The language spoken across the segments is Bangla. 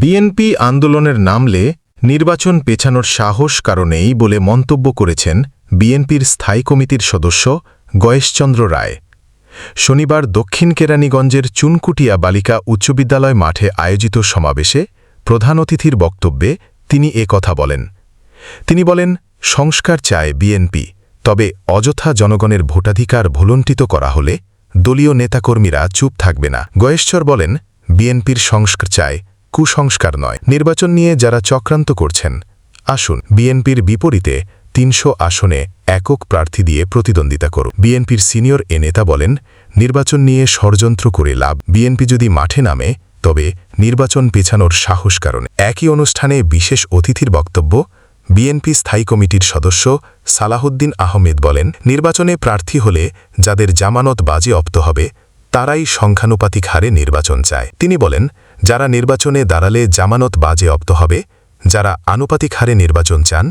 বিএনপি আন্দোলনের নামলে নির্বাচন পেছানোর সাহস কারণেই বলে মন্তব্য করেছেন বিএনপির স্থায়ী কমিটির সদস্য গয়েশচন্দ্র রায়। শনিবার দক্ষিণ কেরানীগঞ্জের চুনকুটিয়া বালিকা উচ্চ বিদ্যালয় মাঠে আয়োজিত সমাবেশে প্রধান অতিথির বক্তব্যে তিনি এ কথা বলেন। তিনি বলেন, সংস্কার চায় বিএনপি, তবে অযথা জনগণের ভোটাধিকার ভুলণ্ঠিত করা হলে দলীয় নেতাকর্মীরা চুপ থাকবে না। গয়েশ্বর বলেন, বিএনপির সংস্কার চায় কুসংস্কার নয়। নির্বাচন নিয়ে যারা চক্রান্ত করছেন, আসুন বিএনপির বিপরীতে তিনশো আসনে একক প্রার্থী দিয়ে প্রতিদ্বন্দ্বিতা করুন। বিএনপির সিনিয়র এ নেতা বলেন, নির্বাচন নিয়ে ষড়যন্ত্র করে লাভ। বিএনপি যদি মাঠে নামে, তবে নির্বাচন পেছানোর সাহস কারণে। একই অনুষ্ঠানে বিশেষ অতিথির বক্তব্য, বিএনপি স্থায়ী কমিটির সদস্য সালাহুদ্দিন আহমেদ বলেন, নির্বাচনে প্রার্থী হলে যাদের জামানত বাজেয়াপ্ত হবে তারাই সংখ্যানুপাতিক হারে নির্বাচন চায়। তিনি বলেন, যারা নির্বাচনে দাঁড়ালে জামানত বাজেয়াপ্ত হবে, যারা আনুপাতিক হারে নির্বাচন চান,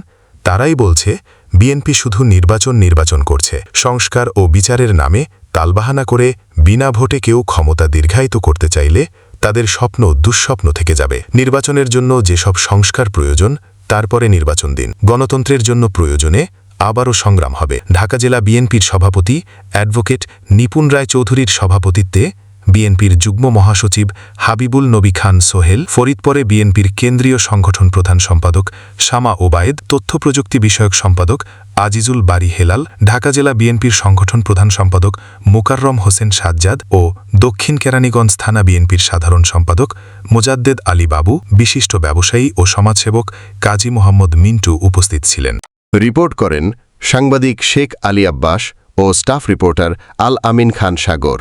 তারাই বলছে, বিএনপি শুধু নির্বাচন নির্বাচন করছে। সংস্কার ও বিচারের নামে তালবাহানা করে বিনা ভোটে কেউ ক্ষমতা দীর্ঘায়িত করতে চাইলে তাদের স্বপ্ন দুঃস্বপ্ন থেকে যাবে। নির্বাচনের জন্য যেসব সংস্কার প্রয়োজন, তারপরে নির্বাচন দিন। গণতন্ত্রের জন্য প্রয়োজনে আবারও সংগ্রাম হবে। ঢাকা জেলা বিএনপির সভাপতি অ্যাডভোকেট নিপুণ রায় চৌধুরীর সভাপতিত্বে বিএনপির যুগ্ম মহাসচিব হাবিবুল নবী খান সোহেল, ফরিদপরে বিএনপির কেন্দ্রীয় সংগঠন প্রধান সম্পাদক শামা ওবায়েদ, তথ্য প্রযুক্তি বিষয়ক সম্পাদক আজিজুল বারি হেলাল, ঢাকা জেলা বিএনপির সংগঠন প্রধান সম্পাদক মোকাররম হোসেন সাজ্জাদ ও দক্ষিণ কেরানীগঞ্জ থানা বিএনপির সাধারণ সম্পাদক মোজাদ্দেদ আলী বাবু, বিশিষ্ট ব্যবসায়ী ও সমাজসেবক কাজী মোহাম্মদ মিন্টু উপস্থিত ছিলেন। রিপোর্ট করেন সাংবাদিক শেখ আলী আব্বাস ও স্টাফ রিপোর্টার আল আমিন খান সাগর।